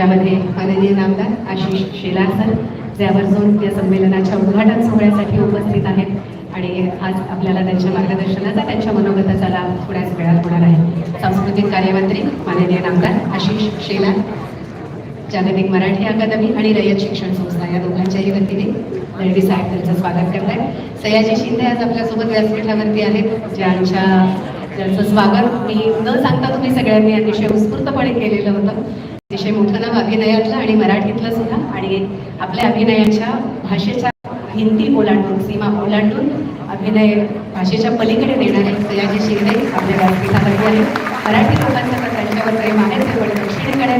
ज्यामध्ये माननीय नामदार आशिष शेलार सर जे आवर्जून या संमेलनाच्या उद्घाटन सोहळ्यासाठी उपस्थित आहेत. आणि आज आपल्याला त्यांच्या मार्गदर्शनाचा त्यांच्या मनोगताचा लाभ थोड्याच वेळात होणार आहे. सांस्कृतिक कार्यमंत्री माननीय नामदार आशिष शेलार जागतिक मराठी अकादमी आणि रयत शिक्षण संस्था या दोघांच्याही वतीने दळवी साहेब त्यांचं स्वागत करत आहेत सयाजी शिंदे आज आपल्यासोबत व्यासपीठावरती आहेत ज्यांच्या ज्यांचं स्वागत मी न सांगता तुम्ही सगळ्यांनी अतिशय उत्स्फूर्तपणे केलेलं होतं. अतिशय मोठं नाव अभिनयातलं आणि मराठीतलं सुद्धा. आणि आपल्या अभिनयाच्या भाषेच्या हिंदी ओलांडून सीमा ओलांडून अभिनय भाषेच्या पलीकडे नेणारे सयाजी शिंदे आपल्या व्यासपीठावरती आहे मराठी लोकांचं तर त्यांच्यावर प्रेम आहे. आहे, पण दक्षिणेकडे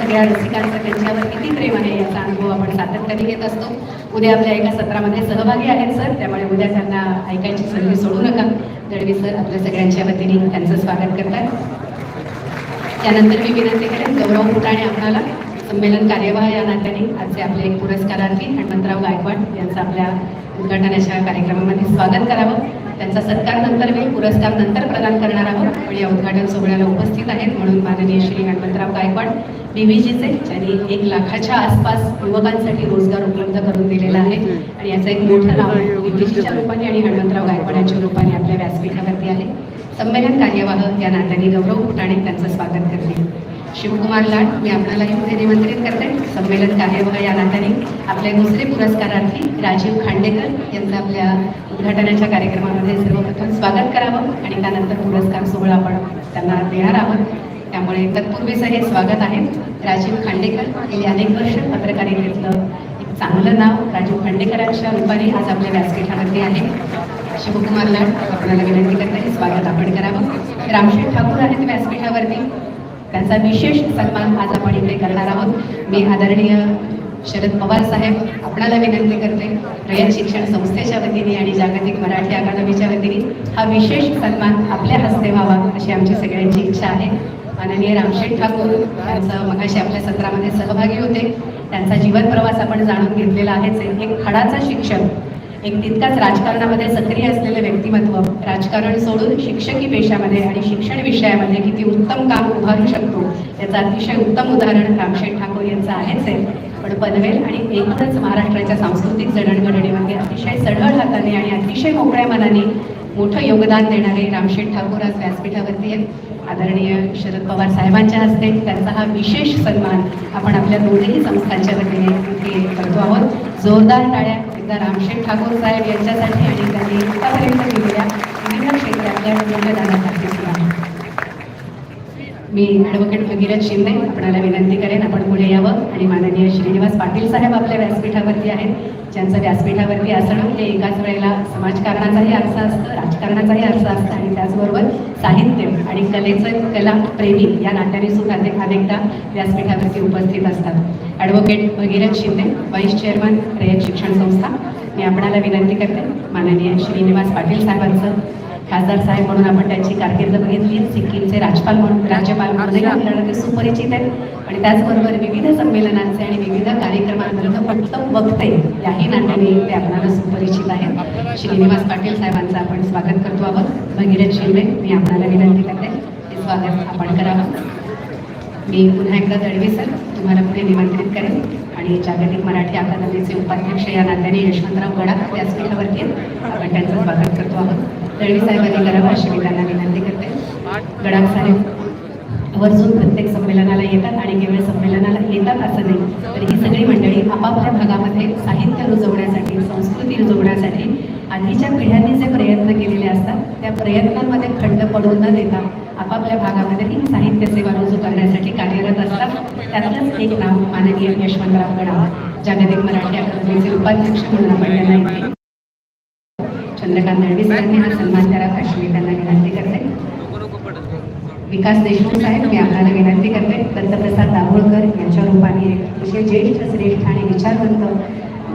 सगळ्या रसिकांचं त्यांच्यावर किती प्रेम आहे याचा अनुभव आपण सातत्याने घेत असतो. उद्या आपल्या एका सत्रामध्ये सहभागी आहेत सर. त्यामुळे उद्या त्यांना ऐकायची संधी सोडू नका. दळवी सर आपल्या सगळ्यांच्या वतीने त्यांचं स्वागत करतात. त्यानंतर मी विनंती करेन गौरव फुटाणे आपणाला संमेलन कार्यवाह या नात्याने आजचे आपले एक पुरस्कारार्थी हनुमंतराव गायकवाड यांचं आपल्या उद्घाटनाच्या कार्यक्रमामध्ये स्वागत करावं. त्यांचा सत्कार नंतर मी पुरस्कार नंतर प्रदान करणार आहोत. पण या उद्घाटन सोहळ्याला उपस्थित आहेत म्हणून माननीय श्री हनुमंतराव गायकवाड बीव्हीजीचे ज्यांनी एक लाखाच्या आसपास युवकांसाठी रोजगार उपलब्ध करून दिलेला आहे. आणि याचं एक मोठं नाव बीव्हीजीच्या रूपाने आणि हनुमंतराव गायकवाडांच्या रूपाने आपल्या व्यासपीठावरती आहे. संमेलन कार्यवाह या नात्याने गौरव फुटाणे त्यांचं स्वागत करते. शिवकुमार लाड मी आपल्यालाही पुढे निमंत्रित करते. संमेलन कार्यवाह या नात्याने आपले दुसरे पुरस्कारार्थी राजीव खांडेकर यांचं आपल्या उद्घाटनाच्या कार्यक्रमामध्ये सर्वप्रथम स्वागत करावं आणि त्यानंतर पुरस्कार सोहळा आपण त्यांना देणार आहोत. त्यामुळे तत्पूर्वीचं हे स्वागत आहे. राजीव खांडेकर गेली अनेक वर्ष पत्रकारितेतलं चांगलं नाव राजीव खांडेकरांच्या रूपाने आज आपल्या व्यासपीठामध्ये आहे. शिवकुमार लाड आपल्याला विनंती करते स्वागत आपण करावं. रामशेठ ठाकूर आहेत व्यासपीठावरती. त्यांचा विशेष सन्मान आज आपण इकडे करणार आहोत. मी आदरणीय शरद पवार साहेब आपणाला विनंती करते रयत शिक्षण संस्थेच्या वतीने आणि जागतिक मराठी अकादमीच्या वतीने हा विशेष सन्मान आपल्या हस्ते व्हावा अशी आमची सगळ्यांची इच्छा आहे. माननीय रामशेठ ठाकूर यांचं मगाशी आपल्या सत्रामध्ये सहभागी होते. त्यांचा जीवन प्रवास आपण जाणून घेतलेला आहेच आहे. एक खडाचा शिक्षक एक तितकाच राजकारणामध्ये सक्रिय असलेले व्यक्तिमत्व राजकारण सोडून शिक्षकी पेशामध्ये आणि शिक्षण विषयामध्ये किती उत्तम काम उभारू शकतो याचं अतिशय उत्तम उदाहरण रामशेठ ठाकूर यांचं आहेच आहे पण पनवेल आणि एकूणच महाराष्ट्राच्या सांस्कृतिक जडणघडणीमध्ये अतिशय सढळ हाताने आणि अतिशय मोकळ्या मनाने मोठं योगदान देणारे रामशेठ ठाकूर आज व्यासपीठावरती आहेत. आदरणीय शरद पवार साहेबांच्या हस्ते त्यांचा हा विशेष सन्मान आपण आपल्या दोन्ही संस्थांच्या वतीने करतो आहोत. जोरदार टाळ्या एकदा रामशेठ ठाकूर साहेब यांच्यासाठी आणि त्यांनी आतापर्यंत केलेल्या विविध क्षेत्रातल्या योगदानासाठी मी ॲडव्होकेट भगीरथ शिंदे. आपणाला विनंती करेन आपण पुढे यावं. आणि माननीय श्रीनिवास पाटील साहेब आपल्या व्यासपीठावरती आहेत. ज्यांचं व्यासपीठावरती असणं हे एकाच वेळेला समाजकारणाचाही अर्थ असतं राजकारणाचाही अर्थ असतं. आणि त्याचबरोबर साहित्य आणि कलेचं कला प्रेमी या नात्याने सुद्धा ते अनेकदा व्यासपीठावरती उपस्थित असतात. Advocate Bhagirath Shinde vice chairman Rayat Shikshan Sanstha. मी आपणाला विनंती करते माननीय श्रीनिवास पाटील साहेबांचं खासदार साहेब म्हणून आपण त्यांची कारकीर्द बघितली सिक्कीमचे राज्यपाल म्हणून राज्यपाल म्हणून आपल्याला ते सुपरिचित आहेत. आणि त्याचबरोबर विविध संमेलनांचे आणि विविध कार्यक्रमांविरुद्ध फक्त वक्ते याही नात्याने ते आपल्याला सुपरिचित आहेत. श्रीनिवास पाटील साहेबांचं आपण स्वागत करतो आहोत. भगीरथ शिंदे मी आपल्याला विनंती करते ते स्वागत आपण करावं. मी पुन्हा एकदा दळवी सर तुम्हाला पुढे निमंत्रित करेन. आणि जागतिक मराठी अकादमीचे उपाध्यक्ष या नात्याने यशवंतराव गडाख व्यासपीठावरती आपण त्यांचं स्वागत करतो आहोत. दळवी साहेबांनी करावं अशी मी त्यांना विनंती करते. गडाख साहेब आवर्जून प्रत्येक संमेलनाला येतात आणि केवळ संमेलनाला येतात असं नाही तर ही सगळी मंडळी आपापल्या भागामध्ये साहित्य रुजवण्यासाठी संस्कृती रुजवण्यासाठी आधीच्या पिढ्यांनी जे प्रयत्न केलेले असतात त्या प्रयत्नांमध्ये खंड पडून न देता आपापल्या भागामध्ये ही साहित्य सेवा रुजू करण्यासाठी कार्यरत असतात. त्यातलंच एक नाव माननीय यशवंतराव गडाव जागतिक मराठी अकादमीचे उपाध्यक्ष म्हणून आपण त्यांना इथे चंद्रकांत दळवी सरांनी हा सन्मान करावा अशी मी त्यांना विनंती करते. विकास देशमुख साहेब मी आपल्याला विनंती करते दत्तप्रसाद दाभोळकर यांच्या रूपाने एक अतिशय ज्येष्ठ श्रेष्ठ आणि विचारवंत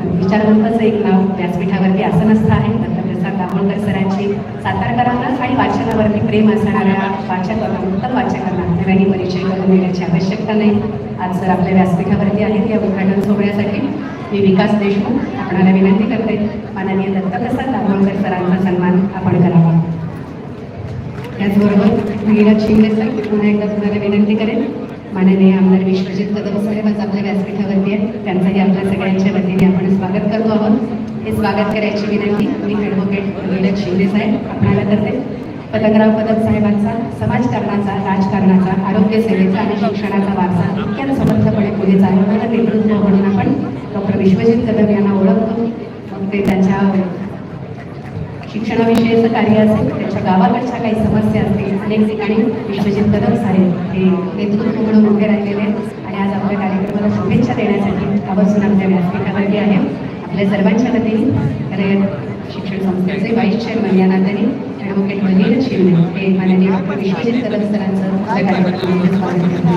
विचारवंताचं एक नाव व्यासपीठावरती आसनस्थ आहे दत्तप्रसाद दाभोळकर सरांची सातारकरांना आणि वाचनावरती प्रेम असणाऱ्या वाचकांना उत्तम वाचकांना नव्याने परिचय करून देण्याची आवश्यकता नाही. आज सर आपल्या व्यासपीठावरती आहेत या उद्घाटन सोहळ्यासाठी मी विकास देशमुख आपणाला विनंती करते. माननीय दत्तप्रसाद दाभोळकर सरांचा सन्मान आपण करावा. त्याचबरोबर भगीरथ शिंदे सर पुन्हा एकदा तुम्हाला विनंती करेन. माननीय आमदार विश्वजित कदम साहेब आज आपल्या व्यासपीठावरती आहेत त्यांचंही आपल्या सगळ्यांच्या वतीने आपण स्वागत करतो आहोत. हे स्वागत करायची विनंती मी ॲडव्होकेट नीरज शिंदे साहेब आपल्याला करते. पतंगराव कदम साहेबांचा समाजकारणाचा राजकारणाचा आरोग्य सेवेचा आणि शिक्षणाचा वारसा इतक्या समर्थपणे पुढे चालवणारा नेतृत्व म्हणून आपण डॉक्टर विश्वजित कदम यांना ओळखतो. मग ते त्यांच्या शिक्षणाविषयीचं कार्य असेल त्याच्या गावाकडच्या काही समस्या असतील अनेक ठिकाणी विश्वजित कदम साहेब हे नेतृत्व म्हणून उभे राहिलेले आहेत. आणि आज आपल्या कार्यक्रमाला शुभेच्छा देण्यासाठी आवर्जून आपल्या व्यासपीठावरती आहे. आपल्या सर्वांच्या वतीने रयत शिक्षण संस्थेचे व्हाईस चेअरमन या नात्याने ॲडव्होकेट वनीर शिंदे हे माननीय विश्वजित कदम सरांचं कार्यक्रमामध्ये स्वागत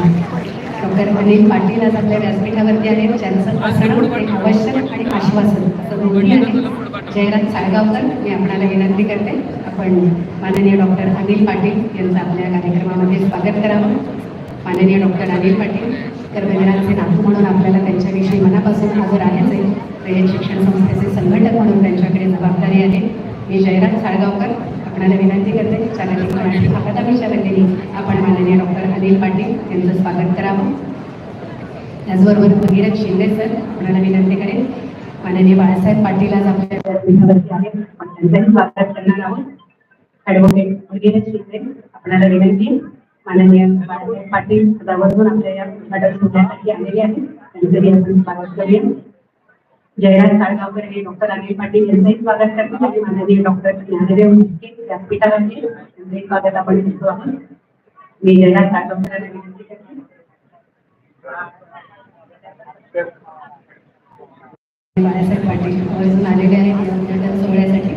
डॉक्टर अनिल पाटील आज आपल्या व्यासपीठावरती आहेत ज्यांचं असणं आवश्यक आणि आश्वासन असं दोन्ही आहे. जयराज साळगावकर मी आपणाला विनंती करते आपण माननीय डॉक्टर अनिल पाटील यांचं आपल्या कार्यक्रमामध्ये स्वागत करावं. माननीय डॉक्टर अनिल पाटील कर्मवीरांचे नातू म्हणून आपल्याला त्यांच्याविषयी मनापासून आदर आहेच आहे रयत शिक्षण संस्थेचे संघटक म्हणून त्यांच्याकडे जबाबदारी आहे. मी जयराज साळगावकर आपणाला विनंती करते जागतिक मराठी अकादमीच्या वतीने आपण माननीय डॉक्टर अनिल पाटील यांचं स्वागत करावं. त्याचबरोबर भगीरथ शिंदे सर आपल्याला विनंती करेन माननीय बाळासाहेब पाटील आज आपल्या विद्यापीठावरती आहेत. आपण त्यांचंही स्वागत करणार आहोत. ॲडव्होकेट भगीरथ शिंदे आपल्याला विनंती. माननीय बाळासाहेब पाटील सदावरून आपल्या या उद्घाटन सोहळ्यासाठी आलेले आहेत. त्यांचंही आपण स्वागत करूया. जयराज साळगावकर हे डॉक्टर अनिल पाटील यांचंही स्वागत करतो आणि माननीय डॉक्टर ज्ञानदेव व्यासपीठावरती त्यांचंही स्वागत आपण करतो आहोत. मी जयराज साळगावकरांना विनंती करते. बाळासाहेब पाटील आवर्जून आलेले आहेत. या उद्घाटन सोहळ्यासाठी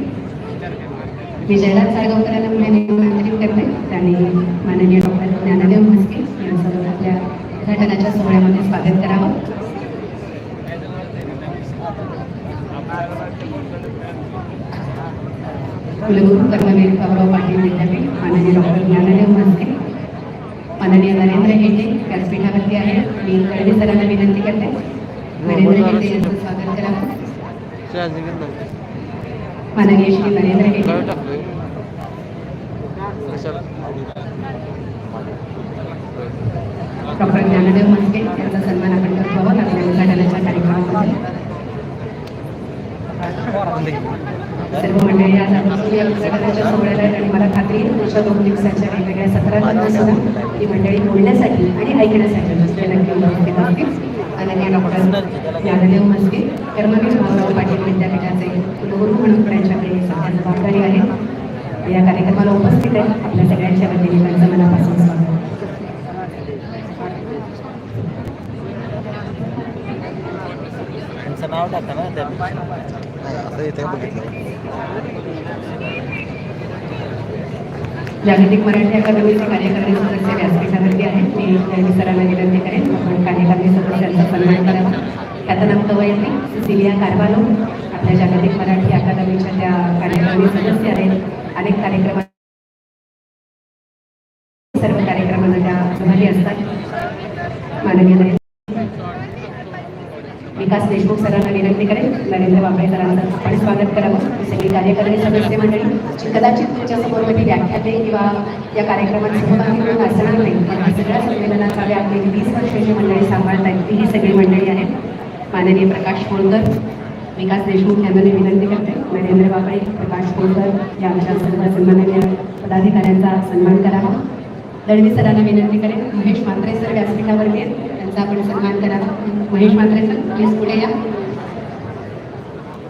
मी जयराज साळगावकरांना पुढे निमंत्रित करते. त्यांनी माननीय डॉक्टर ज्ञानदेव म्हस्के यांचं आपल्या उद्घाटनाच्या सोहळ्यामध्ये स्वागत करावं. कुलगुरू कर्मवीर गौरव पाटील विद्यापीठ माननीय डॉक्टर ज्ञानदेव म्हस्के माननीय नरेंद्र हेटे व्यासपीठावरती आहेत मी कर्णी सरांना विनंती करते. डॉक्टर ज्ञानदेव म्हस्के यांचा सन्मान आपण करतो आहोत आपल्या उद्घाटनाच्या कार्यक्रमामध्ये सर्व मंडळी आज उद्घाटनाच्या सोहळ्याला आणि मला खात्री पुढच्या दोन दिवसाच्या वेगवेगळ्या सत्रांमध्ये सुद्धा ही मंडळी बोलण्यासाठी आणि ऐकण्यासाठी नक्की माननीय डॉक्टर ज्ञानदेव म्हस्के कर्मवीर भाऊराव पाटील विद्यापीठाचे कुलगुरू म्हणून त्यांच्याकडे सध्या जबाबदारी आहे. या कार्यक्रमाला उपस्थित आहे. आपल्या सगळ्यांच्या वतीने त्यांचं मनापासून स्वागत. नाव टाका ना त्या असं इथे बघितलं. जागतिक मराठी अकादमीचे कार्यकारी सदस्य व्यासपीठावरती आहेत. मी त्यांनी सरांना विनंती करेन. आपण कार्यकारी सदस्यांचा सन्मान करावा. ख्यातनाम कवयत्री सिसिलिया कारवालो आपल्या जागतिक मराठी अकादमीच्या त्या कार्यकारी सदस्य आहेत. अनेक कार्यक्रम सर्व कार्यक्रमांना त्या सहभागी असतात. माननीय विकास देशमुख सरांना विनंती करेन. नरेंद्र बाबळे आपण स्वागत करावं. सगळी कार्यकारिणी सदस्य मंडळी कदाचित तुमच्यासमोर कधी व्याख्याते किंवा या कार्यक्रमात सहभागी होऊन असणार नाही. या सगळ्या संमेलनाचा व्याप गेली वीस वर्षाची मंडळी सांभाळतात ती ही सगळी मंडळी आहेत. माननीय प्रकाश कोळकर विकास देशमुख यांना मी विनंती करते. नरेंद्र बाबळे प्रकाश कोळकर या आमच्या सर्व सन्माननीय पदाधिकाऱ्यांचा सन्मान करावा. दळवी सरांना विनंती करेन. महेश मांत्रे सर व्यासपीठावरती आहेत. त्यांचा आपण सन्मान करावा महेश मात्रे सर प्लीज पुढे या.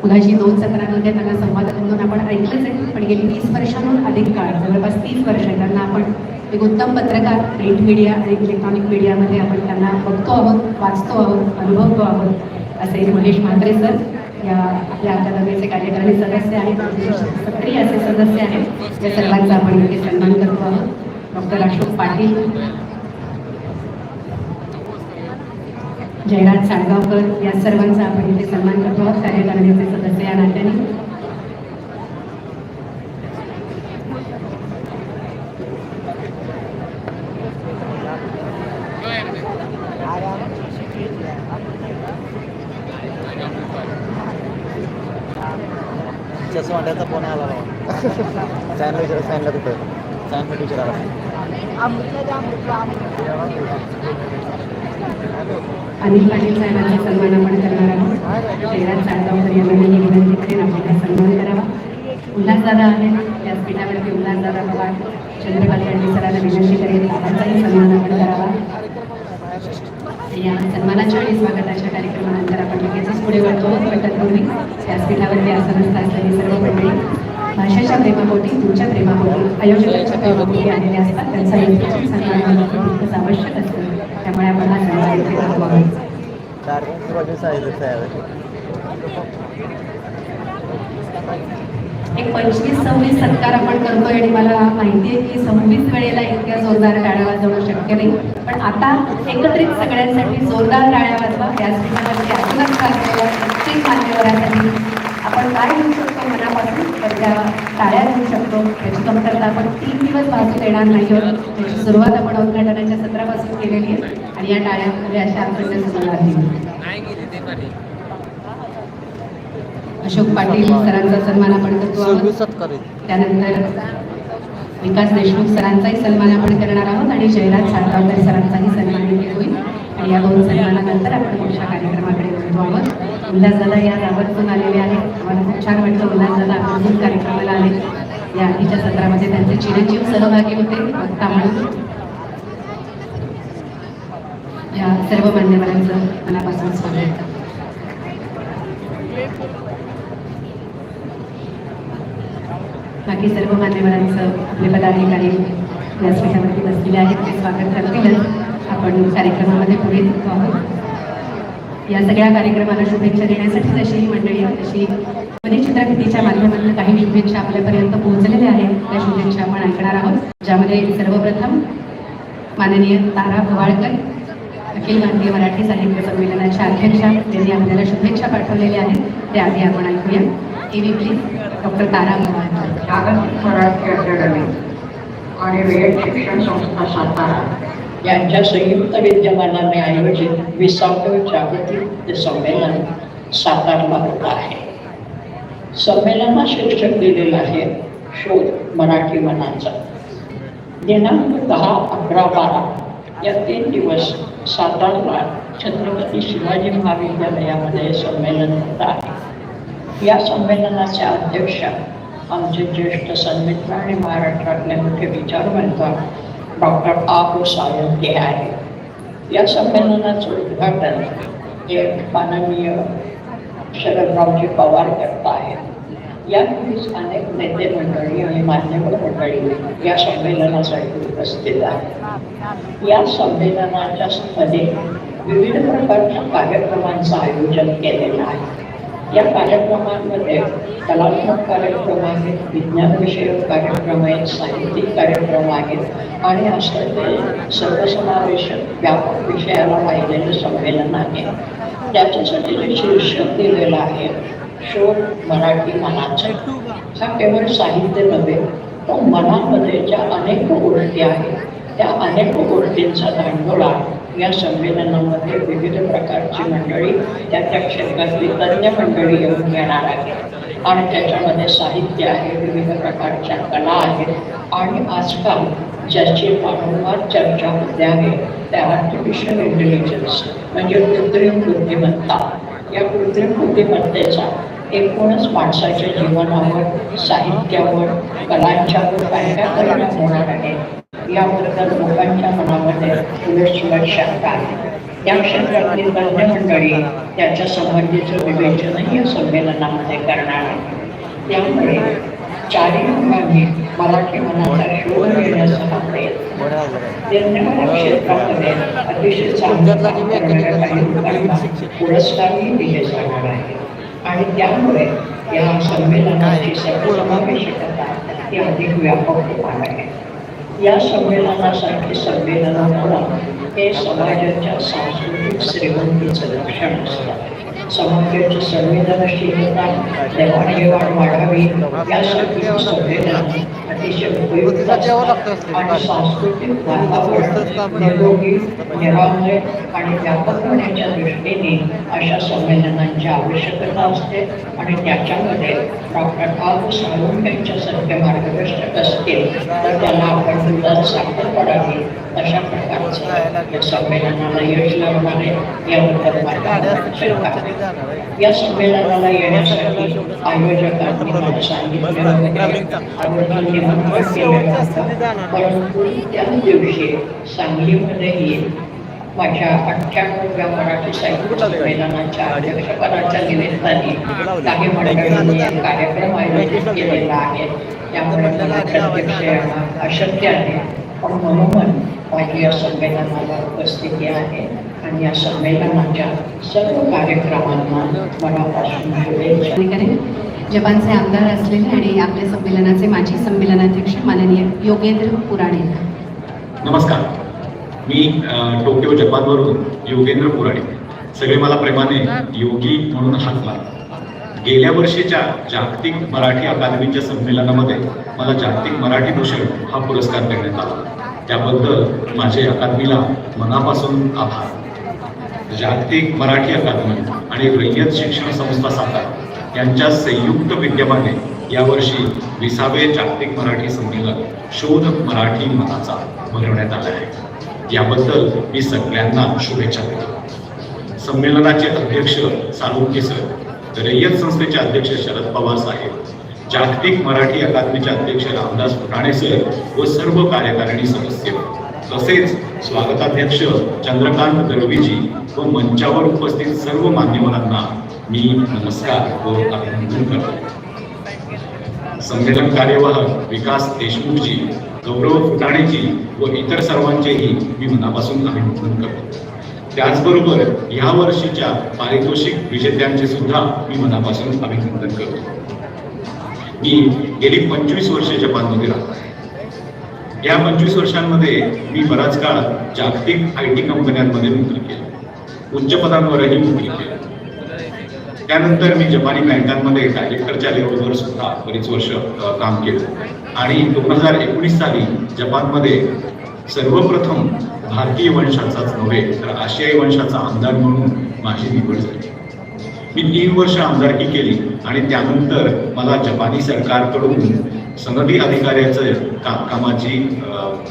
मुलाशी दोन सत्रांमध्ये त्यांना संवाद नोंदवून आपण ऐकलंच आहे पण गेली वीस वर्षांहून अधिक काळ जवळपास तीस वर्ष त्यांना आपण एक उत्तम पत्रकार प्रिंट मीडिया आणि इलेक्ट्रॉनिक मीडियामध्ये आपण त्यांना बघतो आहोत वाचतो आहोत अनुभवतो आहोत असे महेश म्हात्रे सर या आपल्या अकादमीचे कार्यकारी सदस्य आहेत सक्रिय असे सदस्य आहेत या सर्वांचा आपण इथे सन्मान करतो आहोत. डॉक्टर अशोक पाटील जयराज साळगावकर या सर्वांचा आपण इथे सन्मान करतो. आहोत कार्यकारिणीचे सदस्य या नात्याने. अनिल पाटील साहेबांचा सन्मान आपण करणार आहोत. शहरात सातगावकर यांना मी विनंती करेन आपल्याला सन्मान करावा. उल्हासदादा आहेत. व्यासपीठावरती उल्हासदादा पवार चंद्रकांत पाटील सरांना विनंती करेन त्यांचाही सन्मान आपण करावा. या सन्मानाच्या आणि स्वागताच्या कार्यक्रमानंतर आपण लगेचच पुढे वळतो. पण तत्पूर्वी व्यासपीठावरती आसनस्थ असलेली सर्व मंडळी. भाषेच्या प्रेमापोटी तुमच्या प्रेमापोटी आयोजकांच्या प्रेमापोटी आलेले असतात. त्यांचा सन्मान आवश्यक असतं. त्यामुळे आपण हा एक पंचवीस सव्वीस सत्कार आपण करतोय आणि मला माहिती आहे की सव्वीस वेळेला इतक्या जोरदार टाळ्या वाजवणं शक्य नाही. पण आता एकत्रित सगळ्यांसाठी जोरदार टाळ्या वाजवा. व्यासपीठावरती अजूनच असलेल्या प्रत्येक आपण काय घेऊ आपण मनापासून टाळ्या घेऊ शकतो. त्याची कमतरता आपण तीन दिवस भासू देणार नाही आहोत. त्याची सुरुवात आपण उद्घाटनाच्या सत्रापासून केलेली आहे. आणि या टाळ्यामध्ये म्हणजे अशा अखंड अशोक पाटील सरांचा सन्मान आपण करतो आहोत. त्यानंतर विकास देशमुख सरांचाही सन्मान आपण करणार आहोत. आणि जयराज साळगावकर सरांचाही सन्मान होईल आणि या दोन सन्मानानंतर आपण पुढच्या कार्यक्रमाकडे वळतो आहोत. उल्हासदादा या रावतून आलेले आहेत. आम्हाला खूप छान वाटतं उल्हासदादा आवर्जून कार्यक्रमाला आले. या आधीच्या सत्रामध्ये त्यांचे चिरंजीव सहभागी होते. वक्ता म्हणून या सर्व मान्यवरांचं मनापासून स्वागत. बाकी सर्व मान्यवरांचं आपले पदाधिकारी व्यासपीठावरती बसलेले आहेत. ते स्वागत करतीलच. आपण कार्यक्रमामध्ये पुढे आहोत या सगळ्या कार्यक्रमाला शुभेच्छा देण्यासाठी जशी ही मंडळी आहे तशी ध्वनी चित्रफितीच्या माध्यमातून काही शुभेच्छा आपल्यापर्यंत पोहोचलेल्या आहेत. त्या शुभेच्छा आपण ऐकणार आहोत. ज्यामध्ये सर्वप्रथम माननीय तारा भवाळकर अखिल भारतीय मराठी साहित्य संमेलनाच्या अध्यक्षा त्यांनी आपल्याला शुभेच्छा पाठवलेल्या आहेत त्या आधी आपण ऐकूया. T V please doctor Tara Bhawalkar. Marathi आणि वेळ शिक्षण संस्था सातारा. यांच्या संयुक्त विद्यमानाने आयोजित विसाव्या जागतिक संमेलन सातारला होत आहे. संमेलना शीर्षक दिलेलं आहे शोध मराठी मनाचा. दिनांक दहा अकरा बारा या तीन दिवस सातारला छत्रपती शिवाजी महाविद्यालयामध्ये संमेलन होत आहे. या संमेलनाचे अध्यक्ष आमचे ज्येष्ठ सन्मित्र आणि महाराष्ट्रातले मोठे विचारवंत डॉक्टर आबू सावंत हे आहे या संमेलनाचं उद्घाटन हे माननीय शरदरावजी पवार करत आहेत. यापूर्वीच अनेक नेते मंडळी आणि मान्यवर मंडळी या संमेलनासाठी उपस्थित आहेत. या संमेलनाच्या मध्ये विविध प्रकारच्या कार्यक्रमांचं आयोजन केलेलं आहे. या कार्यक्रमांमध्ये कलात्मक कार्यक्रम आहेत विज्ञानविषयक कार्यक्रम आहेत साहित्यिक कार्यक्रम आहेत. आणि असं ते सर्वसमावेशक व्यापक विषयाला पाहिलेलं संमेलन आहे. त्याच्यासाठी जे शीर्षक दिलेलं आहे शोध मराठी मनाचा. हा केवळ साहित्य नव्हे तो मनामध्ये ज्या अनेक गोष्टी आहेत. त्या अनेक गोष्टींचा धांडोळा या संमेलनामध्ये विविध प्रकारची मंडळी त्या त्या क्षेत्रातली तज्ज्ञ मंडळी येऊन घेणार आहेत. आणि त्याच्यामध्ये साहित्य आहे विविध प्रकारच्या कला आहेत. आणि आजकाल ज्याची वारंवार चर्चा होते आहे त्या आर्टिफिशियल इंटेलिजन्स म्हणजे कृत्रिम बुद्धिमत्ता. या कृत्रिम बुद्धिमत्तेचा एकूणच माणसाच्या जीवनावर साहित्यावर कलांच्यावर काय काय परिणाम होणार आहे. याबद्दल लोकांच्या मनामध्ये उलटसुलट शंका आहे. या क्षेत्रातली तज्ज्ञ मंडळी त्याच्या संबंधीचं विवेचनही या संमेलनामध्ये करणार आहे त्यामुळे चारी लोकांनी मराठी मनाचा शोध घेण्याचा प्रयत्न. क्षेत्रामध्ये अतिशय चांगलं पुरस्कारही दिले जाणार आहे आणि त्यामुळे या संमेलनाची सर्वसमावेशकता ही अधिक व्यापक होणार आहे. या संमेलनासाठी संमेलन होणं हे समाजाच्या सांस्कृतिक श्रीमंतीचं लक्षण असतं. समाजाची संवेदनशीलता देवाणघेवाण वाढावी यासाठी हे अतिशय उपयुक्त आणि सांस्कृतिक वातावरण निरोगी निरामय आणि व्यापक होण्याच्या दृष्टीने अशा संमेलनांची आवश्यकता असते आणि त्याच्यामध्ये डॉक्टर बाबू साळुंख यांच्यासारखे मार्गदर्शक असतील तर त्याला आपण दुधात साखर पडावी अशा प्रकारचं संमेलनाला यश लावणार याबद्दल माझ्या शंका आहे. या संमेलनाला येण्यासाठी आयोजकांनी मला सांगितलं. परंतु त्याच दिवशी सांगलीमध्येही माझ्या अठ्ठ्याण्णव्या मराठी साहित्य संमेलनाच्या अध्यक्षपदाच्या निमित्ताने काही मंडळींनी कार्यक्रम आयोजित केलेला आहे. त्यामुळे मला प्रत्यक्ष येणं अशक्य आहे. पण म्हणून माझी या संमेलनाला उपस्थिती आहे. या संमेलनाच्या सर्व कार्यक्रमांना मनापासून शुभेच्छा. जपानचे आमदार असलेले आणि आपल्या संमेलनाचे माजी संमेलनाध्यक्ष माननीय योगेंद्र पुराणे. नमस्कार. मी टोकियो जपानवरून योगेंद्र पुराणे. सगळे मला प्रेमाने योगी म्हणून हाक मारतात गेल्या वर्षीच्या जागतिक मराठी अकादमीच्या संमेलनामध्ये मला जागतिक मराठी भूषण हा पुरस्कार देण्यात आला. त्याबद्दल माझे अकादमीला मनापासून आभार. जागतिक मराठी अकादमी आणि रैयत शिक्षण संस्था सातारा यांच्या संयुक्त विद्यमाने यावर्षी विसावे जागतिक मराठी संमेलन शोध मराठी मनाचा भरवण्यात आला आहे. याबद्दल मी सगळ्यांना शुभेच्छा देतो. संमेलनाचे अध्यक्ष साळुंके सर रैयत संस्थेचे अध्यक्ष शरद पवार साहेब जागतिक मराठी अकादमीचे अध्यक्ष रामदास फुटाणे सर व सर्व कार्यकारिणी सदस्य. तसेच स्वागताध्यक्ष चंद्रकांत दळवीजी व मंचावर उपस्थित सर्व मान्यवरांना मी नमस्कार व अभिनंदन करतो. संमेलन कार्यवाहक विकास देशमुखजी गौरव फुटाणेजी व इतर सर्वांचेही मी मनापासून अभिनंदन करतो. त्याचबरोबर या वर्षीच्या पारितोषिक विजेत्यांचे सुद्धा मी मनापासून अभिनंदन करतो. मी गेली पंचवीस वर्षे जपानमध्ये राहतो. आहे या पंचवीस वर्षांमध्ये मी बराच काळ जागतिक आय टी कंपन्यांमध्ये नोकरी केली. उच्च पदांवरही नोकरी केली. त्यानंतर मी जपानी बँकांमध्ये डायरेक्टरच्या लेवलवर सुद्धा बरीच वर्ष काम केलं. आणि दोन हजार एकोणीस साली जपानमध्ये सर्वप्रथम भारतीय वंशाचाच नव्हे तर आशियाई वंशाचा आमदार म्हणून माझी निवड झाली. मी तीन वर्ष आमदारकी केली आणि त्यानंतर मला जपानी सरकारकडून सनदी अधिकाऱ्याचं का कामाची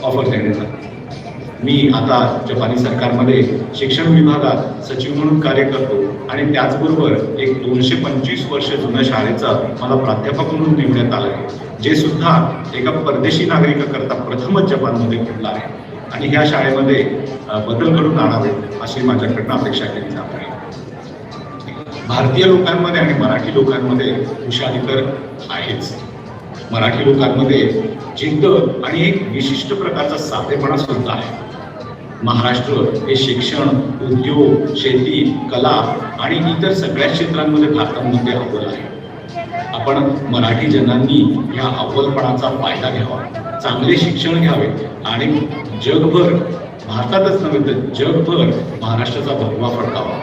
ऑफर देण्यात आली. मी आता जपानी सरकारमध्ये शिक्षण विभागात सचिव म्हणून कार्य करतो आणि त्याचबरोबर एक दोनशे पंचवीस वर्ष जुन्या शाळेचा मला प्राध्यापक म्हणून निवडण्यात आलं आहे जे सुद्धा एका परदेशी नागरिकाकरता प्रथमच जपानमध्ये घडलं आहे. आणि ह्या शाळेमध्ये बदल घडून आणावे अशी माझ्याकडनं अपेक्षा केली जात आहे. भारतीय लोकांमध्ये आणि मराठी लोकांमध्ये हुशारी तर आहेच. मराठी लोकांमध्ये जिद्द आणि एक विशिष्ट प्रकारचा साधेपणा सुद्धा आहे. महाराष्ट्र हे शिक्षण उद्योग शेती कला आणि इतर सगळ्या क्षेत्रांमध्ये भारतामध्ये अव्वल आहे. आपण मराठी जनांनी या अव्वलपणाचा फायदा घ्यावा चांगले शिक्षण घ्यावे आणि जगभर भारतातच नव्हे तर जगभर महाराष्ट्राचा भगवा फडकावा.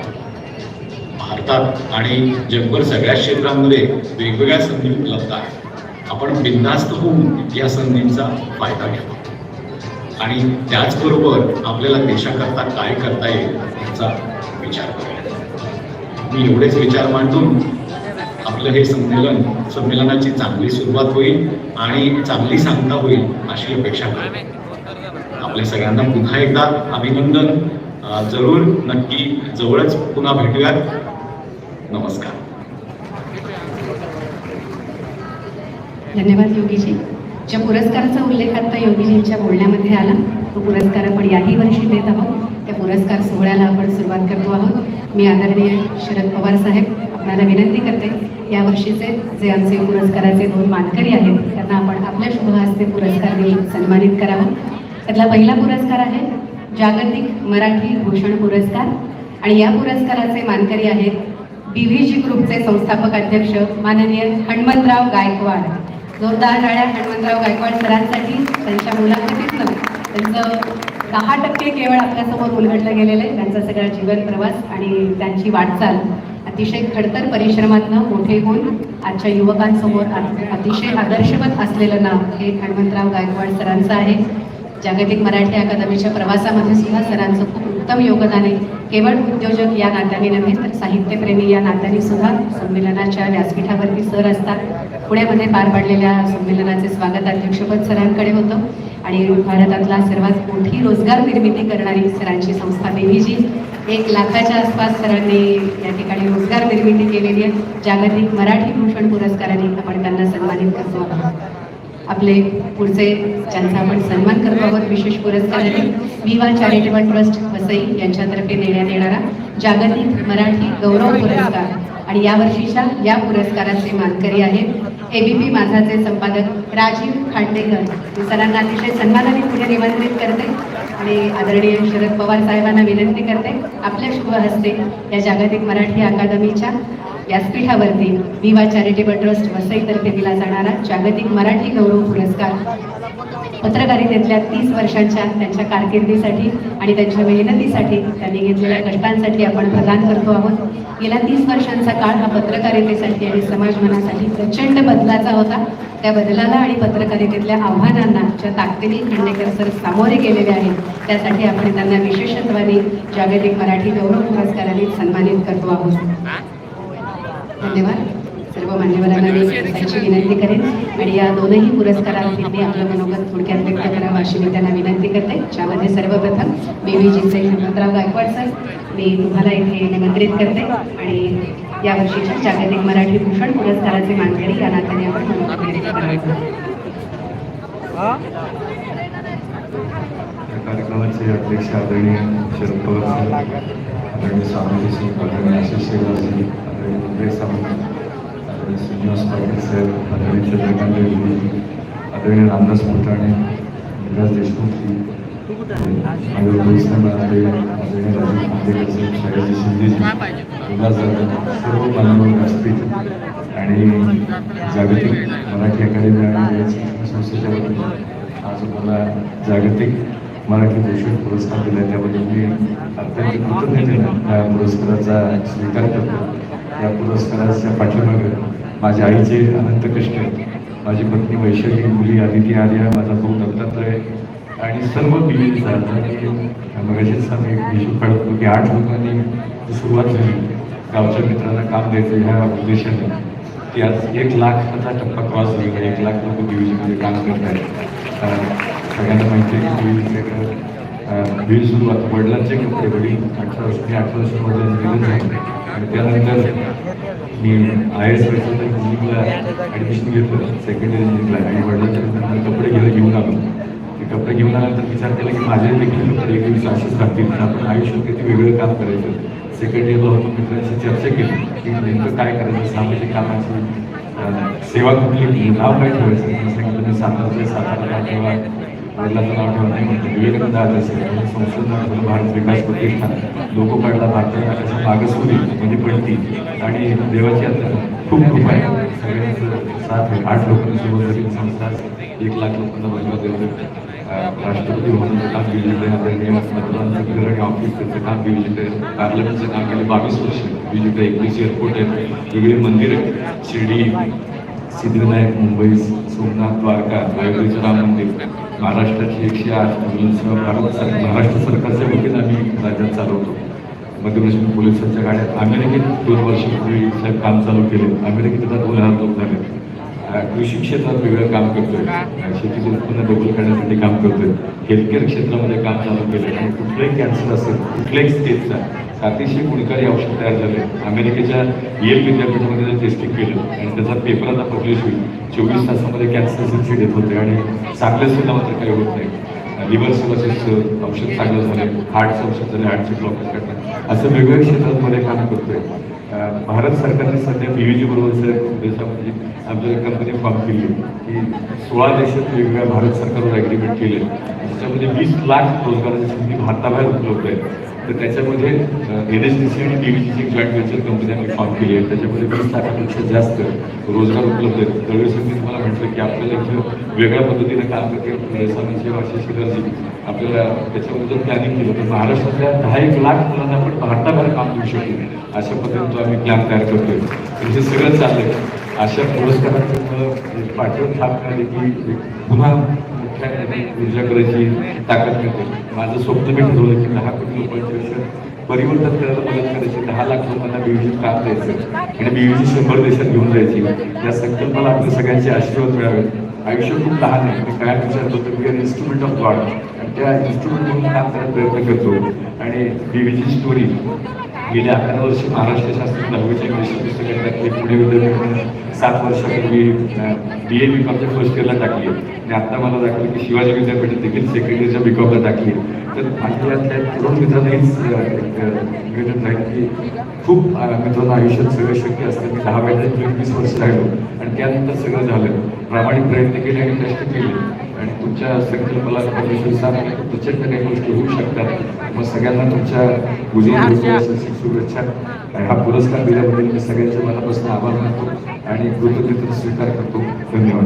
भारतात आणि जगभर सगळ्या क्षेत्रांमध्ये वेगवेगळ्या संधी उपलब्ध आहेत. आपण बिनधास्त होऊन या संधींचा फायदा घ्यावा. आणि त्याचबरोबर आपल्याला देशाकरता काय करता येईल याचा विचार करूया. मी एवढेच विचार मांडून आपलं हे संमेलन संमेलनाची चांगली सुरुवात होईल आणि चांगली सांगता होईल अशी अपेक्षा करतो आपल्या सगळ्यांना पुन्हा एकदा अभिनंदन. जरूर नक्की जवळच पुन्हा भेटूयात. नमस्कार. धन्यवाद योगीजी. ज्या पुरस्काराचा उल्लेख आता योगीजींच्या बोलण्यामध्ये आला तो पुरस्कार आपण याही वर्षी देत आहोत. त्या पुरस्कार सोहळ्याला आपण सुरुवात करतो आहोत. मी आदरणीय शरद पवार साहेब आपल्याला विनंती करते या वर्षीचे जे आमचे पुरस्काराचे दोन मानकरी आहेत त्यांना आपण आपल्या शुभ हस्ते पुरस्कार देऊन सन्मानित करावं. त्यातला पहिला पुरस्कार आहे जागतिक मराठी भूषण पुरस्कार. आणि या पुरस्काराचे मानकरी आहेत बी व्ही जी ग्रुपचे संस्थापक अध्यक्ष माननीय हनुमंतराव गायकवाड. जोरदार टाळ्या हनुमंतराव गायकवाड सरांसाठी. त्यांच्या मुलाखतीतनं त्यांचं दहा टक्के केवळ आपल्यासमोर उलगडलं गेलेलं आहे. त्यांचा सगळा जीवन प्रवास आणि त्यांची वाटचाल अतिशय खडतर परिश्रमातनं मोठे होऊन आजच्या युवकांसमोर अतिशय आदर्शवत असलेलं नाव हे हनुमंतराव गायकवाड सरांचं आहे. जागतिक मराठी अकादमीच्या प्रवासामध्ये सुद्धा सरांचं खूप उत्तम योगदान आहे केवळ उद्योजक या नात्याने नव्हे तर साहित्यप्रेमी या नात्याने सुद्धा संमेलनाच्या व्यासपीठावरती सर असतात. पुण्यामध्ये पार पडलेल्या संमेलनाचे स्वागत अध्यक्षपद सरांकडे होतं आणि भारतातला सर्वात मोठी रोजगार निर्मिती करणारी सरांची संस्था देवीजी एक लाखाच्या आसपास सरांनी या ठिकाणी रोजगार निर्मिती केलेली आहे. जागतिक मराठी भूषण पुरस्काराने आपण त्यांना सन्मानित करतो आपले पुढचे ज्यांचा आपण सन्मान करतो आहोत विशेष पुरस्कार विवा चॅरिटेबल ट्रस्ट वसई यांच्यातर्फे देण्यात येणारा जागतिक मराठी गौरव पुरस्कार. आणि यावर्षीच्या या पुरस्काराचे मानकरी आहेत एबीपी माझाचे संपादक राजीव खांडेकर. मी सरांना अतिशय सन्मानाने पुढे निमंत्रित करते आणि आदरणीय शरद पवार साहेबांना विनंती करते आपल्या शुभ हस्ते या जागतिक मराठी अकादमीच्या व्यासपीठावरती विवा चॅरिटेबल ट्रस्ट वसईतर्फे दिला जाणारा जागतिक मराठी गौरव पुरस्कार. पत्रकारितेतल्या तीस वर्षांच्या त्यांच्या कारकिर्दीसाठी आणि त्यांच्या मेहनतीसाठी त्यांनी घेतलेल्या कष्टांसाठी आपण प्रदान करतो आहोत. गेल्या तीस वर्षांचा काळ हा पत्रकारितेसाठी आणि समाजमनासाठी प्रचंड बदलाचा होता. त्या बदलाला आणि पत्रकारितेतल्या आव्हानांना ज्या ताकदीने खांडेकर सर सामोरे गेलेले आहेत त्यासाठी आपण त्यांना विशेषत्वाने जागतिक मराठी गौरव पुरस्काराने सन्मानित करतो आहोत. धन्यवाद. सर्व मान्यवरांना मी त्यांची विनंती करेन. आणि या दोनही पुरस्कारांनी आपलं मनोगत थोडक्यात व्यक्त करावं अशी मी त्यांना विनंती करते. ज्यामध्ये सर्वप्रथम बीवीजीचे हिमंतराव गायकवाड सर मी तुम्हाला इथे निमंत्रित करते. आणि यावर्षीच्या जागतिक मराठी भूषण पुरस्काराचे मानकरी या नात्याने आपण कार्यक्रमाचे अध्यक्ष आदरणीय शरद पवार आदरणीय स्वामीजी सिंग आदरणीय आशिष जी मुंबई श्रीनिवास पाटील सर आदरणीय चंद्रकांत रेड्डी आदरणीय रामदास मोठाणे विलास देशमुख जी माझे आदरणीय आदरणीय राजीव खांडेकर सर शिंदेजी जाधव सर्व मान्यवर व्यासपीठ आणि जागतिक मराठी अकादमी आणि शिक्षण संस्थेच्या वतीने आज मला जागतिक मराठी भूषण पुरस्कार दिला. त्याबद्दल मी अत्यंत कृतज्ञतेने पुरस्काराचा स्वीकार करतो. या पुरस्काराच्या पाठीमागे माझ्या आईचे अनंत कष्ट आहेत माझी पत्नी वैशाली मुली आदिती आर्या माझा भाऊ दत्तात्रय आणि सर्व पिढी मगाशीच आम्ही हिशोब होतो की आठ लोकांनी सुरुवात झाली. गावच्या मित्रांना काम द्यायचं ह्या उद्देशाने. की आज एक लाखाचा टप्पा क्रॉस झालेला आहे. एक लाख लोक दिवशीमध्ये काम करत आहेत. सगळ्यांना माहिती आहे की दिवशीकडे बिल सुरुवात वडिलांचे कपडे वडील अठरा वर्ष मी अठरा वर्ष वडिलांचे झाले आणि त्यानंतर मी आय एस इंजिनिअरिंगला ॲडमिशन घेतलं सेकंड इयर जिंकला आणि वडिलांच्या कपडे घेऊन घेऊन आलो ते कपडे घेऊन आल्यानंतर विचार केला की माझे देखील कपडे एक दिवस असेच राहतील तर आपण आयुष्यात किती वेगळं काम करायचं सेकंड इयरला होतो मित्रांशी चर्चा केली की नेमकं काय करायचं सामाजिक कामाची सेवा कुठली नाव काय ठेवायचं सांगितलं सातारा सातारा नाव ठेवा वडिलांचं नाव ठेवा नाही म्हणतो विवेकानंद आदर्श आहे संशोधन झालं भारत विकास प्रतिष्ठान काढला भारताच्या मागासवर्गीय म्हणजे पडती आणि देवाची आता खूप खूप आहे सगळ्यांचं आठ लोकांसोबत जरी संस्था एक लाख लोकांना बसवा देऊ राष्ट्रपती भवनाचं काम केलेलं आहे मतदानाचं घर आणि ऑफिस त्याचं काम केलेलं आहे पार्लमेंटचं काम केलं बावीस वर्ष. विविध एकवीस एअरपोर्ट आहेत वेगळे मंदिर शिर्डी सिद्धिविनायक मुंबई सोमनाथ द्वारका अयोध्येचं राम मंदिर महाराष्ट्राची एकशे आठ मुलांसह भारत सर महाराष्ट्र सरकारच्या वतीनं आम्ही राज्यात चालवतो. मध्यप्रदेश पोलिसांच्या गाड्यात अमेरिकेत दोन वर्षापूर्वी काम चालू केले. अमेरिकेत आता दोन हजार लोक झाले. कृषी क्षेत्रात वेगळं काम करतोय. शेतीचं उत्पन्न डबल करण्यासाठी काम करतोय. हेल्थकेअर क्षेत्रामध्ये काम चालू केलं आणि कुठलंही कॅन्सर असेल कुठल्याही स्टेटचा अतिशय गुणकारी औषध तयार झाले. अमेरिकेच्या येल विद्यापीठामध्ये त्याचं टेस्टिंग केलं. आणि त्याचा पेपर आता पब्लिश होईल. चोवीस तासामध्ये कॅन्सरचे डेथ होते आणि चांगल्या सुद्धा मात्र काही होत नाही. लिव्हर सिरोसिसचं औषध चांगलं झालं हार्टचं औषध झालं हार्टचे काढणं असं वेगवेगळ्या क्षेत्रांमध्ये काम करतोय. भारत सरकारने सध्या पी व्ही जी बरोबर देशामध्ये म्हणजे आमच्या कंपनी फॉर्म केली की सोळा देशात वेगवेगळ्या भारत सरकारवर ॲग्रीमेंट केले त्याच्यामध्ये वीस लाख रोजगाराची संधी भारताबाहेर उपलब्ध आहे. तर त्याच्यामध्ये एन एस डी सी आणि डी ची एक जॉईंट व्हेंचर कंपनी आम्ही फॉर्म केली आहे त्याच्यामध्ये वीस लाखापेक्षा जास्त रोजगार उपलब्ध आहेत. त्यावेळेस मी तुम्हाला म्हटलं की आपल्याला इथं वेगळ्या पद्धतीने काम करते. स्वामींची अशी शिकरजी आपल्याला त्याच्यामध्ये जर प्लॅनिंग केलं. तर महाराष्ट्रातल्या दहा एक लाख मुलांना आपण भारताभर काम देऊ शकतो. अशा पद्धतीनं तो आम्ही प्लॅन तयार करतोय. तर हे सगळं चाललंय. अशा पुरस्कारांचं पाठवून थाप की पुन्हा ऊर्जा करायची ताकद मिळते. माझं स्वप्न मी ठरवलं की दहा कोटी रुपयाचे वर्ष परिवर्तन करायला मदत करायची. दहा लाख लोकांना बीव्हीजी काम द्यायचं आणि बीव्हीजी शंभर देशात घेऊन जायची. या संकल्पाला आपल्या सगळ्यांचे आशीर्वाद मिळावेत. आयुष्य खूप लहान आहे. मी काय विचार करतो की इन्स्ट्रुमेंट ऑफ गॉड आणि त्या इन्स्ट्रुमेंट म्हणून काम करायला प्रयत्न करतो. आणि बीव्हीची स्टोरी गेल्या अकरा वर्षी महाराष्ट्र शास्त्र दहावीच्या इंग्लिश पुस्तकात टाकली पुणे सात वर्षापूर्वी बी ए बी कॉमच्या फर्स्ट इयरला टाकली आणि आत्ता मला दाखवलं की शिवाजी विद्यापीठात देखील सेकंड इयरच्या बी कॉमला टाकली तर माझ्या तरुण मित्रांना निवेदन राहील की खूप मित्रांना आयुष्यात सगळं शक्य असतं. की दहा वेळेला वीस वर्ष राहिलो. आणि त्यानंतर सगळं झालं. प्रामाणिक प्रयत्न केले आणि कष्ट केले. आणि तुमच्या संकल्पाला परमेश्वर साथ प्रचंड काही गोष्टी होऊ शकतात. मग सगळ्यांना तुमच्या भविष्यासाठी शुभेच्छा. आणि हा पुरस्कार दिल्याबद्दल मी सगळ्यांच्या मनापासून आभार मानतो आणि कृतज्ञतेचा स्वीकार करतो. धन्यवाद.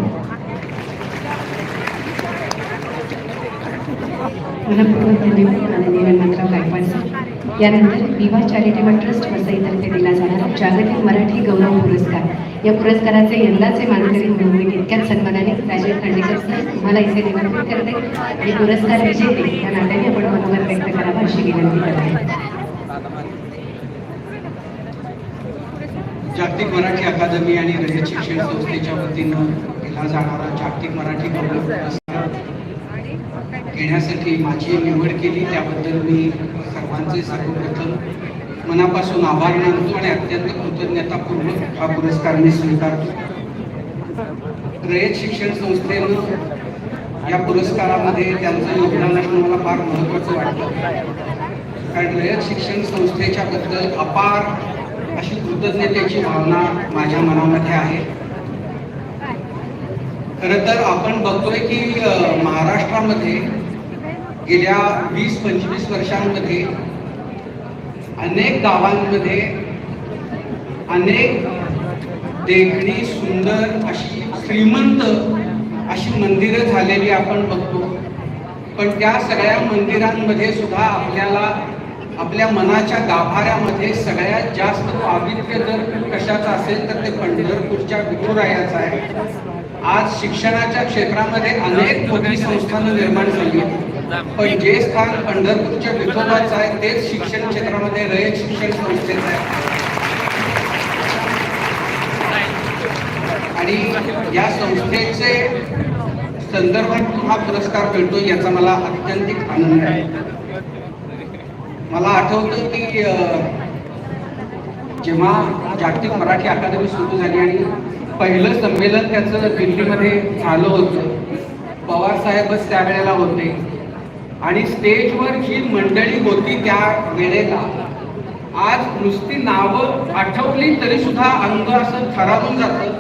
यानंतर विवा चॅरिटेबल ट्रस्ट वसईतर्फे दिला जाणारा जागतिक मराठी गौरव पुरस्कार. या पुरस्काराचे यंदाचे मानकरी म्हणून मी तितक्याच सन्मानाने राजेश खांडेकर सर तुम्हाला इथे निमंत्रित करते. आणि पुरस्कार विजेते या नात्याने आपण मनोगत व्यक्त करावा अशी विनंती करते. जागतिक मराठी अकादमी आणि रजत शिक्षण संस्थेच्या वतीनं केला जाणारा जागतिक मराठी गौरव पुरस्कार घेण्यासाठी माझी निवड केली. त्याबद्दल मी सर्वांचे सर्वप्रथम मनापासून आभार मानतो आणि अत्यंत कृतज्ञतापूर्वक हा पुरस्कार मी स्वीकारतो. रयत शिक्षण संस्थेनं या पुरस्कारामध्ये त्यांचं योगदान असणं मला फार महत्त्वाचं वाटतं. कारण रयत शिक्षण संस्थेच्या बद्दल अपार अशी कृतज्ञतेची भावना माझ्या मनामध्ये आहे. खरं तर आपण बघतोय की महाराष्ट्रामध्ये गेल्या वीस पंचवीस वर्षांमध्ये अनेक गावांमध्ये अनेक देखणी सुंदर अशी श्रीमंत अशी मंदिरं झालेली आपण बघतो पण त्या सगळ्या मंदिरांमध्ये सुद्धा आपल्याला आपल्या मनाच्या गाभाऱ्यामध्ये सगळ्यात जास्त पावित्र्य जर कशाचं असेल तर ते पंढरपूरच्या विठुरायाचं आहे आज शिक्षणाच्या क्षेत्रामध्ये अनेक मोठी संस्थानं निर्माण झाली आहेत. पण जे स्थान पंढरपूरच्या विठोबाचं आहे तेच शिक्षण क्षेत्रामध्ये रयत शिक्षण संस्थेचं आहे. आणि या संस्थेचे संदर्भात हा पुरस्कार मिळतो याचा मला अत्यंतिक आनंद आहे. मला आठवतं की जेव्हा जागतिक मराठी अकादमी सुरू झाली आणि पहिलं संमेलन त्याचं दिल्लीमध्ये झालं होतं. पवार साहेबच त्यावेळेला होते. आणि स्टेजवर जी मंडळी होती त्या वेळेला आज नुसती नावं आठवली तरी सुद्धा अंग असं थरावून जातं.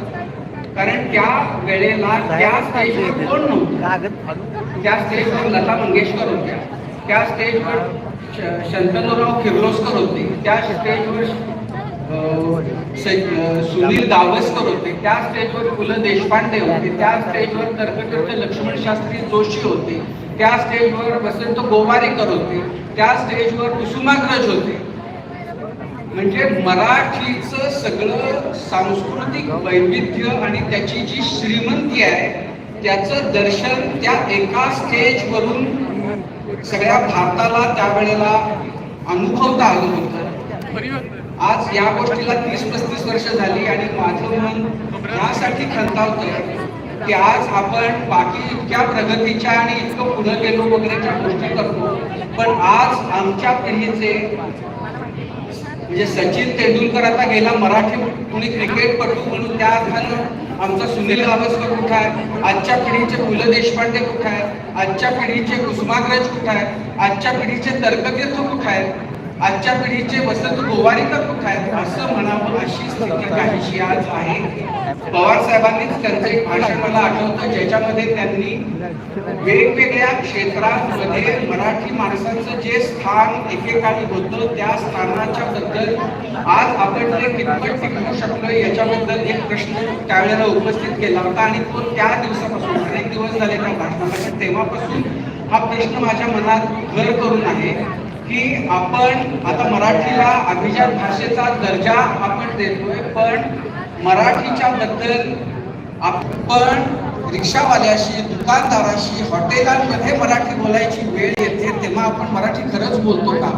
कारण त्या वेळेला त्या स्टेजवर कोण नव्हतं? त्या स्टेजवर लता मंगेशकर होत्या. त्या स्टेजवर शंतनुराव किर्लोस्कर होते. त्या स्टेजवर सुनील गावस्कर होते. त्या स्टेजवर पु ल देशपांडे होते. त्या स्टेजवर तर्कतीर्थ लक्ष्मण शास्त्री जोशी होते. त्या स्टेजवर वसंत गोवारीकर होते. त्या स्टेजवर कुसुमाग्रज होते. म्हणजे मराठीचं सगळं सांस्कृतिक वैविध्य आणि त्याची जी श्रीमंती आहे त्याचं दर्शन त्या एका स्टेजवरून सगळ्या भारताला त्यावेळेला अनुभवता आलं होतं. आज या गोष्टीला तीस पस्तीस वर्ष झाली आणि माझं मन यासाठी खंतावतंय. की आज आपण बाकी इतक्या प्रगतीच्या आणि इतकं पुढे गेलो वगैरेच्या गोष्टी करतो. पण आज आमच्या पिढीचे म्हणजे सचिन तेंडुलकर आता गेला मराठी कुणी क्रिकेटपटू म्हणून त्या अर्थानं आमचा सुनील गावस्कर कुठं आहे? आजच्या पिढीचे पु ल देशपांडे कुठं आहेत? आजच्या पिढीचे कुसुमाग्रज कुठं आहेत? आजच्या पिढीचे तर्कतीर्थ कुठं आहेत? आजच्या पिढीचे वसंत गोवारीकर कुठे आहेत? असं म्हणावं अशी स्थिती काहीशी आज आहे. पवार साहेबांनीच त्यांचं एक भाषण मला आठवतं ज्याच्यामध्ये त्यांनी वेगवेगळ्या क्षेत्रांमध्ये मराठी माणसाचं जे स्थान एकेकाळी होतं त्या स्थानाच्या बद्दल आज आपण ते कितपत टिकवू शकलो याच्याबद्दल एक प्रश्न त्यावेळेला उपस्थित केला होता आणि तो त्या दिवसापासून अनेक दिवस झाले त्या भाषणाला तेव्हापासून हा प्रश्न माझ्या मनात घर करून आहे. की आपण आता मराठीला अभिजात भाषेचा दर्जा आपण देतोय पण मराठीच्या बद्दल आपण रिक्षावाल्याशी दुकानदाराशी हॉटेलांमध्ये मराठी बोलायची वेळ येते तेव्हा आपण मराठी खरंच बोलतो का?